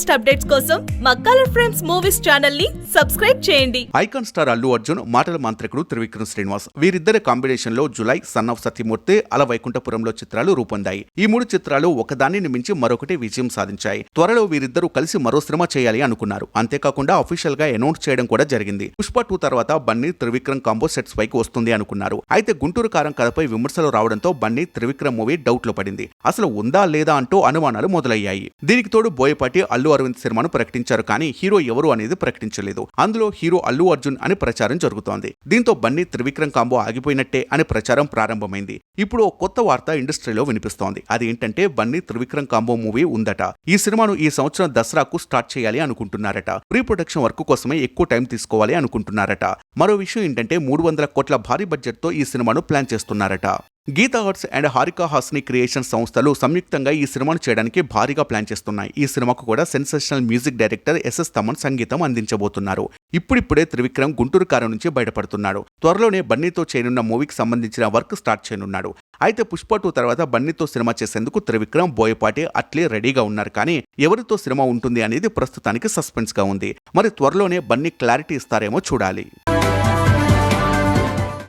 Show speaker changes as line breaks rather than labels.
Latest updates కోసం మా colour frames movies ఛానల్ని సబ్స్క్రైబ్ చేయండి.
ఐకాన్ స్టార్ అల్లు అర్జున్ మాటల మాంత్రికుడు త్రివిక్రమ్ శ్రీనివాస్. వీరిద్దరి కాంబినేషన్లో జులై సన్ ఆఫ్ సత్యమూర్తి అల వైకుంఠపురంలో చిత్రాలు రూపొందాయి. ఈ మూడు చిత్రాలు ఒకదానిని మించి మరొకటి విజయం సాధించాయి. త్వరలో వీరిద్దరూ కలిసి మరో సినిమా చేయాలి అనుకున్నారు. అంతేకాకుండా అఫీషియల్గా అనౌన్స్ చేయడం కూడా జరిగింది. పుష్ప టూ తర్వాత బన్నీ త్రివిక్రమ్ కాంబో సెట్స్ పైకి వస్తుంది అనుకున్నారు. అయితే గుంటూరు కారం కథపై విమర్శలు రావడంతో బన్నీ త్రివిక్రమ్ మూవీ డౌట్లో పడింది. అసలు ఉందా లేదా అంటూ అనుమానాలు మొదలయ్యాయి. దీనికి తోడు బోయపాటి అల్లు అరవింద్ సినిమాను ప్రకటించారు కానీ హీరో ఎవరు అనేది ప్రకటించలేదు. అందులో హీరో అల్లు అర్జున్ అని ప్రచారం జరుగుతోంది. దీంతో బన్నీ త్రివిక్రమ్ కాంబో ఆగిపోయినట్టే అని ప్రచారం ప్రారంభమైంది. ఇప్పుడు ఓ కొత్త వార్త ఇండస్ట్రీలో వినిపిస్తోంది. అది ఏంటంటే బన్నీ త్రివిక్రమ్ కాంబో మూవీ ఉందట. ఈ సినిమాను ఈ సంవత్సరం దసరాకు స్టార్ట్ చేయాలి అనుకుంటున్నారట. ప్రీ ప్రొడక్షన్ వర్క్ కోసమే ఎక్కువ టైం తీసుకోవాలి అనుకుంటున్నారట. మరో విషయం ఏంటంటే మూడు వందల కోట్ల భారీ బడ్జెట్తో ఈ సినిమాను ప్లాన్ చేస్తున్నారట. Geetha arts and Haarika Hassine creation సంస్థలు సంయుక్తంగా ఈ సినిమాను చేయడానికి భారీగా ప్లాన్ చేస్తున్నాయి. ఈ సినిమాకు కూడా sensational music director SS Thaman సంగీతం అందించబోతున్నారు. ఇప్పుడిప్పుడే త్రివిక్రమ్ గుంటూరు కారు నుంచి బయటపడుతున్నాడు. త్వరలోనే బన్నీతో చేయనున్న మూవీకి సంబంధించిన వర్క్ స్టార్ట్ చేయనున్నాడు. అయితే పుష్ప టూ తర్వాత బన్నీతో సినిమా చేసేందుకు త్రివిక్రమ్ బోయపాటి అట్లే రెడీగా ఉన్నారు కానీ ఎవరితో సినిమా ఉంటుంది అనేది ప్రస్తుతానికి సస్పెన్స్గా ఉంది. మరి త్వరలోనే బన్నీ క్లారిటీ ఇస్తారేమో చూడాలి.